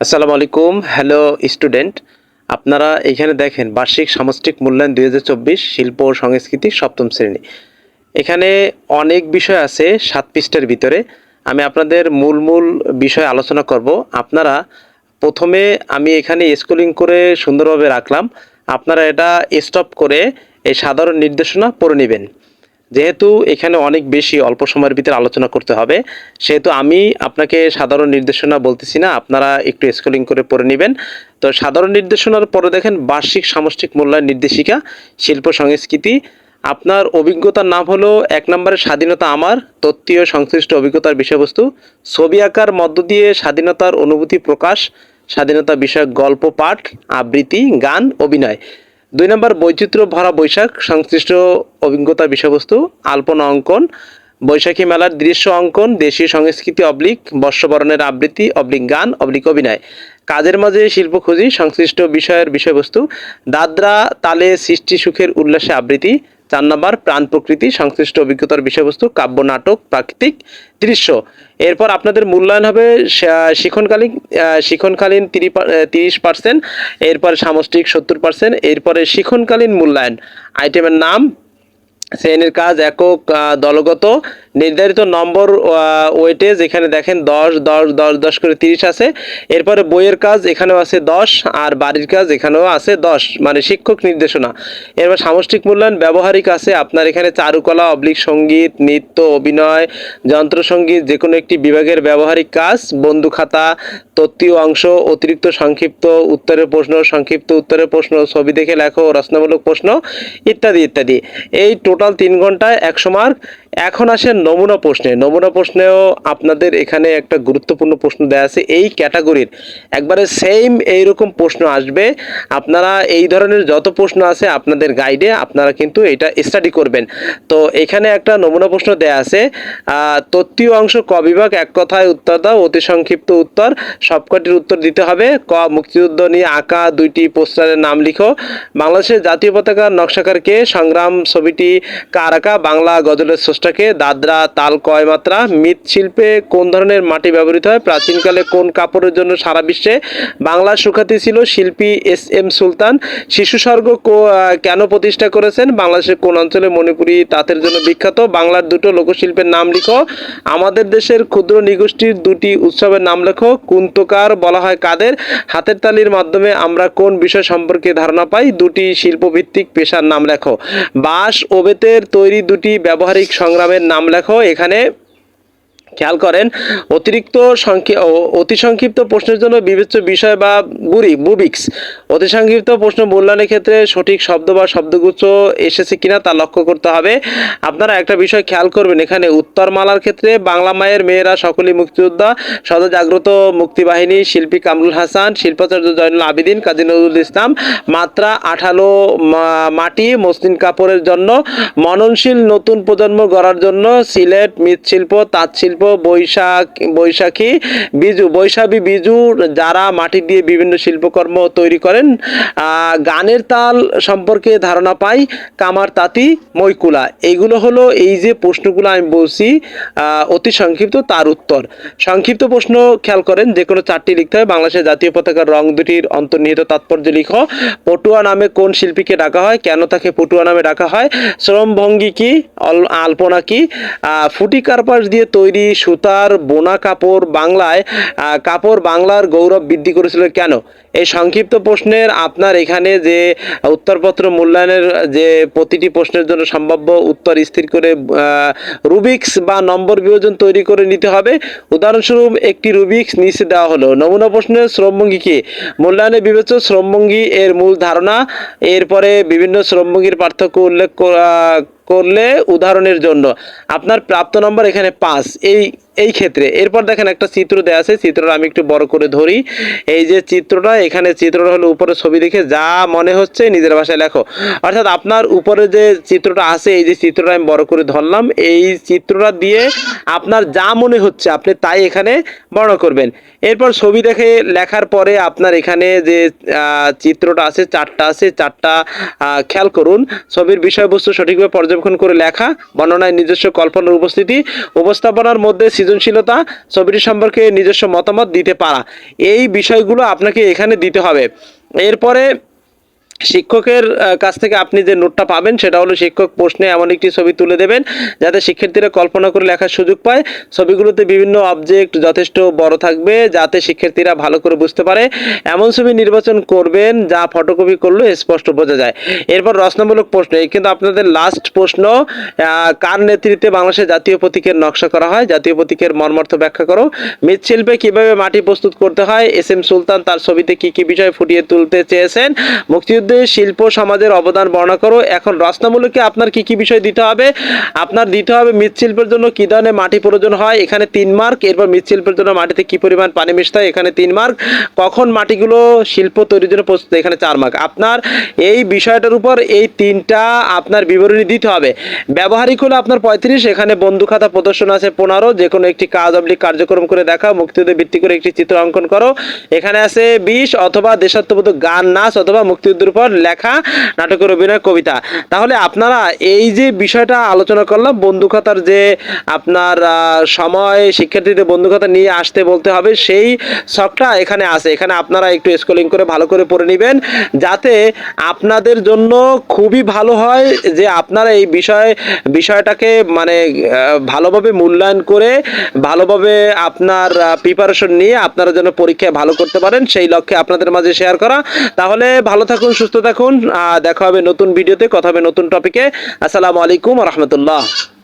আসসালামু আলাইকুম। Hello student আপনারা এখানে দেখেন বার্ষিক সামষ্টিক মূল্যায়ন দুই হাজার চব্বিশ শিল্প ও সংস্কৃতি সপ্তম শ্রেণি। এখানে অনেক বিষয় আছে সাত পৃষ্ঠের ভিতরে। আমি আপনাদের মূল মূল বিষয় আলোচনা করব। আপনারা প্রথমে আমি এখানে স্কুলিং করে সুন্দরভাবে রাখলাম। আপনারা এটা স্টপ করে এই সাধারণ নির্দেশনা পড়ে নেবেন। যেহেতু এখানে অনেক বেশি অল্প সময়ের ভিতরে আলোচনা করতে হবে, সেহেতু আমি আপনাকে সাধারণ নির্দেশনা বলতেছি না, আপনারা একটু স্কুলিং করে পড়ে নেবেন। তো সাধারণ নির্দেশনার পরে দেখেন বার্ষিক সামষ্টিক মূল্যায়ন নির্দেশিকা, শিল্প সংস্কৃতি। আপনার অভিজ্ঞতার নাম হলো এক নম্বরের স্বাধীনতা আমার, তত্ত্বীয় সংশ্লিষ্ট অভিজ্ঞতার বিষয়বস্তু। ছবি আঁকার মধ্য দিয়ে স্বাধীনতার অনুভূতি প্রকাশ, স্বাধীনতা বিষয়ক গল্প, পাঠ, আবৃত্তি, গান, অভিনয়। দুই নম্বর, বৈচিত্র্য ভরা বৈশাখ, সংশ্লিষ্ট অভিজ্ঞতা বিষয়বস্তু, আলপনা অঙ্কন, বৈশাখী মেলার দৃশ্য অঙ্কন, দেশীয় সংস্কৃতি অবলিক, বর্ষবরণের আবৃত্তি, অবলিক গান, অবলিক অভিনয়। কাজের মাঝে শিল্প খুঁজি, সংশ্লিষ্ট বিষয়ের বিষয়বস্তু, দাদরা তালে সৃষ্টি সুখের উল্লাসে আবৃত্তি চার নম্বর, প্রাণ প্রকৃতি, সংশ্লিষ্ট অভিজ্ঞতার বিষয়বস্তু, কাব্য, নাটক, প্রাকৃতিক দৃশ্য। এরপর আপনাদের মূল্যায়ন হবে শিখনকালীন শিখনকালীন তিরিশ পার্সেন্ট, এরপর সামষ্টিক সত্তর পার্সেন্ট, এরপরে শিখনকালীন মূল্যায়ন। আইটেমের নাম, শ্রেণির কাজ, একক দলগত নির্ধারিত নম্বর ওয়েটেজ এখানে দেখেন দশ দশ দশ দশ করে তিরিশ আছে। এরপরে বইয়ের কাজ এখানেও আছে দশ আর বাড়ির কাজ এখানেও আছে দশ মানে শিক্ষক নির্দেশনা। এরপর সামষ্টিক মূল্যায়ন ব্যবহারিক আছে, আপনার এখানে চারুকলা, অবলিক সংগীত, নৃত্য, অভিনয় যন্ত্রসঙ্গীত যে কোনো একটি বিভাগের ব্যবহারিক কাজ, বন্ধু খাতা, তত্ত্বীয় অংশ, অতিরিক্ত সংক্ষিপ্ত উত্তরের প্রশ্ন, সংক্ষিপ্ত উত্তরের প্রশ্ন, ছবি দেখে লেখো, রচনামূলক প্রশ্ন, ইত্যাদি ইত্যাদি। এই টোটাল তিন ঘন্টায় একশো মার্ক এখন আসে নমুনা প্রশ্নে। নমুনা প্রশ্নেও আপনাদের এখানে একটা গুরুত্বপূর্ণ প্রশ্ন দেওয়া আছে এই ক্যাটাগরির। একবারে সেম এইরকম প্রশ্ন আসবে। আপনারা এই ধরনের যত প্রশ্ন আছে আপনাদের গাইডে আপনারা কিন্তু এটা স্টাডি করবেন। তো এখানে একটা নমুনা প্রশ্ন দেওয়া আছে তত্ত্বীয় অংশ ক বিভাগ, এক কথায় উত্তর দাও, অতি সংক্ষিপ্ত উত্তর, সবকটির উত্তর দিতে হবে। ক, মুক্তিযুদ্ধ নিয়ে আঁকা দুইটি পোস্টারের নাম লিখো। বাংলাদেশের জাতীয় পতাকার নকশাকারকে সংগ্রাম ছবিটি কার আঁকা? বাংলা গজলের স্রষ্টাকে দাদরা, তাল, কয় মাত্রা মৃৎশিল্পে কোন ধরনের মাটি ব্যবহৃত হয়, প্রাচীনকালে কোন কাপড়ের জন্য সারা বিশ্বে বাংলা সুখ্যাতি ছিল শিল্পী এস এম সুলতান। শিশু স্বর্গ কেন প্রতিষ্ঠা করেছেন? বাংলাদেশের কোন অঞ্চলে মণিপুরি তাঁতের জন্য বিখ্যাত? বাংলার দুটো লোকশিল্পের নাম লিখো। আমাদের দেশের ক্ষুদ্র নিগোষ্ঠীর দুটি উৎসবের নাম লেখো। কুন্তকার বলা হয় কাদের? হাতের তালির মাধ্যমে আমরা কোন বিষয় সম্পর্কে ধারণা পাই? দুটি শিল্পভিত্তিক পেশার নাম লেখো। বাঁশ ও বেতের তৈরি দুটি ব্যবহারিক সংগ্রামের নাম লেখো এখানে খেয়াল করেন, অতিরিক্ত অতি সংক্ষিপ্ত প্রশ্নের জন্য বিবেচ্য বিষয় বা বুরি বুবিক্স অতি সংক্ষিপ্ত প্রশ্ন মূল্যায়নের ক্ষেত্রে সঠিক শব্দ বা শব্দগুচ্ছ এসেছে কিনা তা লক্ষ্য করতে হবে। আপনারা একটা বিষয় খেয়াল করবেন, এখানে উত্তরমালার ক্ষেত্রে বাংলা মায়ের মেয়েরা সকলেই মুক্তিযোদ্ধা। সদা জাগ্রত মুক্তিবাহিনী, শিল্পী কামরুল হাসান, শিল্পাচার্য জয়নুল আবিদিন, কাজী নজরুল ইসলাম, মাত্রা আঠালো মাটি, মসলিন কাপড়ের জন্য, মননশীল নতুন প্রজন্ম গড়ার জন্য, সিলেট মৃৎশিল্প তাঁত শিল্প, বৈশাখ, বৈশাখী, বিজু বৈশাখী, বিজু যারা মাটি দিয়ে বিভিন্ন শিল্পকর্ম তৈরি করেন গানের তাল সম্পর্কে ধারণা পাই কামার, তাঁতি, মৈকুলা। এইগুলো হলো এই যে প্রশ্নগুলো আমি বলছি অতি সংক্ষিপ্ত, তার উত্তর। সংক্ষিপ্ত প্রশ্ন খেয়াল করেন, যে কোনো চারটি লিখতে হয়। বাংলাদেশের জাতীয় পতাকার রং দুটির অন্তর্নিহিত তাৎপর্য লিখো। পটুয়া নামে কোন শিল্পীকে ডাকা হয়? কেন তাকে পটুয়া নামে ডাকা হয়? শ্রমভঙ্গি কি? আলপনা কি? ফুটি কার্পাস দিয়ে তৈরি সুতার বোনা কাপড় বাংলায় কাপড় বাংলার গৌরব বৃদ্ধি করেছিল কেন? এই সংক্ষিপ্ত প্রশ্নের আপনার এখানে যে উত্তরপত্র মূল্যায়নের যে প্রতিটি প্রশ্নের জন্য সম্ভাব্য উত্তর স্থির করে রুবিক্স বা নম্বর বিভাজন তৈরি করে নিতে হবে। উদাহরণস্বরূপ একটি রুবিক্স নিচে দেওয়া হলো। নমুনা প্রশ্নের শ্রমভঙ্গি কি? মূল্যায়নে বিবেচ্য শ্রমভঙ্গি এর মূল ধারণা। এরপরে বিভিন্ন শ্রমভঙ্গির পার্থক্য উল্লেখ করলে উদাহরণের জন্য। আপনার প্রাপ্ত নম্বর এখানে পাঁচ। এই এই ক্ষেত্রে। এরপর দেখেন একটা চিত্র দেওয়া আছে, চিত্রটা আমি একটু বড় করে ধরি। এই যে চিত্রটা, এখানে চিত্রটা হলো উপরে ছবি দেখে যা মনে হচ্ছে নিজের ভাষায় লেখো। অর্থাৎ আপনার উপরে যে চিত্রটা আছে, এই যে চিত্রটা আমি বড় করে ধরলাম, এই চিত্রটা দিয়ে আপনার যা মনে হচ্ছে আপনি তাই এখানে বর্ণনা করবেন। এরপর ছবি দেখে লেখার পরে আপনার এখানে যে চিত্রটা আছে, চারটা আছে, চারটা খেয়াল করুন। ছবির বিষয়বস্তু সঠিকভাবে পর্যবেক্ষণ করে লেখা, বর্ণনায় নিজস্ব কল্পনার উপস্থিতি, উপস্থাপনার মধ্যে সৃজনশীলতা ছবিটি সম্পর্কে নিজস্ব মতামত দিতে পারা। এই বিষয়গুলো আপনাকে এখানে দিতে হবে। এরপরে শিক্ষকের কাছ থেকে আপনি যে নোটটা পাবেন, সেটা হলো শিক্ষক প্রশ্নে এমন একটি ছবি তুলে দেবেন, যাতে শিক্ষার্থীরা কল্পনা করে লেখার সুযোগ পায়। ছবিগুলোতে বিভিন্ন অবজেক্ট যথেষ্ট বড় থাকবে, যাতে শিক্ষার্থীরা ভালো করে বুঝতে পারে। এমন ছবি নির্বাচন করবেন, যা ফটোকপি করলে স্পষ্ট বোঝা যায়। এরপর রচনামূলক প্রশ্ন, এই কিন্তু আপনাদের লাস্ট প্রশ্ন কার নেতৃত্বে বাংলাদেশের জাতীয় প্রতীকের নকশা করা হয়? জাতীয় প্রতীকের মর্মার্থ ব্যাখ্যা করো। মৃৎশিল্পে কীভাবে মাটি প্রস্তুত করতে হয়? এস এম সুলতান তার ছবিতে কি কি বিষয় ফুটিয়ে তুলতে চেয়েছেন? মুক্তিযুদ্ধে শিল্প সমাজের অবদান বর্ণনা করো। এখন রচনামূলকে আপনার কি কি বিষয় দিতে হবে? আপনার দিতে হবে মৃৎশিল্পের জন্য কী ধরনের মাটি প্রয়োজন হয়? এখানে তিন মার্ক, এরপর মৃৎশিল্পের জন্য মাটিতে কি পরিমাণ পানি মিশতে হয়? এখানে তিন মার্ক। কখন মাটিগুলো শিল্প তৈরির জন্য প্রস্তুত? এখানে চার মার্ক। আপনার এই বিষয়টার উপর এই তিনটা আপনার বিবরণী দিতে হবে। ব্যবহারিক হলো আপনার পঁয়ত্রিশ, এখানে বন্ধু খাতা প্রদর্শন আছে পনেরো। যে কোনো একটি কাজ অবলিক কার্যক্রম করে দেখা মুক্তিযুদ্ধে ভিত্তি করে একটি চিত্র অঙ্কন করো। এখানে আছে বিশ, অথবা দেশাত্মবোধক গান, নাচ, অথবা মুক্তিযুদ্ধের উপর লেখা, নাটকের অভিনয়, কবিতা। তাহলে আপনারা এই যে বিষয়টা আলোচনা করলাম বন্ধু খাতার যে আপনার সময়, শিক্ষার্থীদের বন্ধু খাতা নিয়ে আসতে বলতে হবে, সেই শখটা এখানে আছে। এখানে আপনারা একটু স্কুলিং করে ভালো করে পড়ে নেবেন, যাতে আপনাদের জন্য খুবই ভালো হয় যে আপনারা এই বিষয়, বিষয়টাকে মানে ভালোভাবে মূল্যায়ন করে, ভালোভাবে আপনার প্রিপারেশন নিয়ে আপনারা যেন পরীক্ষায় ভালো করতে পারেন, সেই লক্ষ্যে আপনাদের মাঝে শেয়ার করা। তাহলে ভালো থাকুন, সুস্থ থাকুন আহ, দেখা হবে নতুন ভিডিওতে কথা হবে নতুন টপিকে আসসালামু আলাইকুম রহমতুল্লাহ।